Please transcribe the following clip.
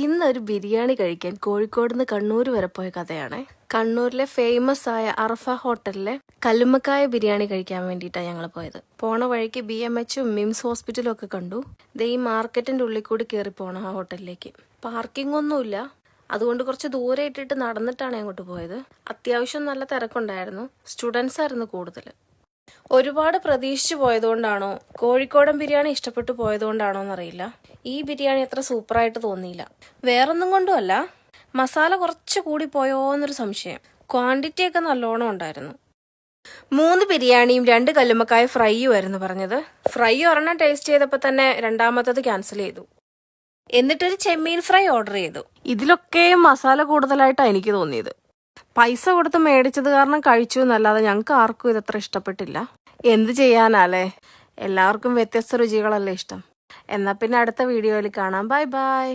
ഇന്നൊരു ബിരിയാണി കഴിക്കാൻ കോഴിക്കോട് നിന്ന് കണ്ണൂർ വരെ പോയ കഥയാണ്. കണ്ണൂരിലെ ഫേമസ് ആയ അറഫ ഹോട്ടലിലെ കല്ലുമ്മക്കായ ബിരിയാണി കഴിക്കാൻ വേണ്ടിയിട്ടാണ് ഞങ്ങൾ പോയത്. പോണ വഴിക്ക് ബി എം എച്ചും മിംസ് ഹോസ്പിറ്റലും ഒക്കെ കണ്ടു. ദേ ഈ മാർക്കറ്റിന്റെ ഉള്ളിൽ കൂടി കയറി പോണം ആ ഹോട്ടലിലേക്ക്. പാർക്കിംഗ് ഒന്നുമില്ല അതുകൊണ്ട് കുറച്ച് ദൂരെ ഇട്ടിട്ട് നടന്നിട്ടാണ് അങ്ങോട്ട് പോയത്. അത്യാവശ്യം നല്ല തിരക്കുണ്ടായിരുന്നു. സ്റ്റുഡൻസ് ആയിരുന്നു കൂടുതൽ ഒരുപാട് പ്രതീക്ഷിച്ചു പോയതുകൊണ്ടാണോ? കോഴിക്കോടൻ ബിരിയാണി ഇഷ്ടപ്പെട്ടു പോയതുകൊണ്ടാണോ എന്നറിയില്ല ഈ ബിരിയാണി അത്ര സൂപ്പറായിട്ട് തോന്നിയില്ല. വേറൊന്നും കൊണ്ടുമല്ല മസാല കുറച്ച് കൂടി പോയോ എന്നൊരു സംശയം. ക്വാണ്ടിറ്റി ഒക്കെ നല്ലോണം ഉണ്ടായിരുന്നു. മൂന്ന് ബിരിയാണിയും രണ്ട് കല്ലുമക്കായ ഫ്രൈയും ആയിരുന്നു പറഞ്ഞത്. ഫ്രൈ ഒരെണ്ണം ടേസ്റ്റ് ചെയ്തപ്പോൾ തന്നെ രണ്ടാമത്തത് ക്യാൻസൽ ചെയ്തു. എന്നിട്ടൊരു ചെമ്മീൻ ഫ്രൈ ഓർഡർ ചെയ്തു. ഇതിലൊക്കെ മസാല കൂടുതലായിട്ടാണ് എനിക്ക് തോന്നിയത്. പൈസ കൊടുത്ത് മേടിച്ചത് കാരണം കഴിച്ചു എന്നല്ലാതെ ഞങ്ങൾക്ക് ആർക്കും ഇതത്ര ഇഷ്ടപ്പെട്ടില്ല. എന്ത് ചെയ്യാനാലേ? എല്ലാവർക്കും വ്യത്യസ്ത രുചികളല്ലേ ഇഷ്ടം. എന്നാൽ പിന്നെ അടുത്ത വീഡിയോയിൽ കാണാം. Bye bye.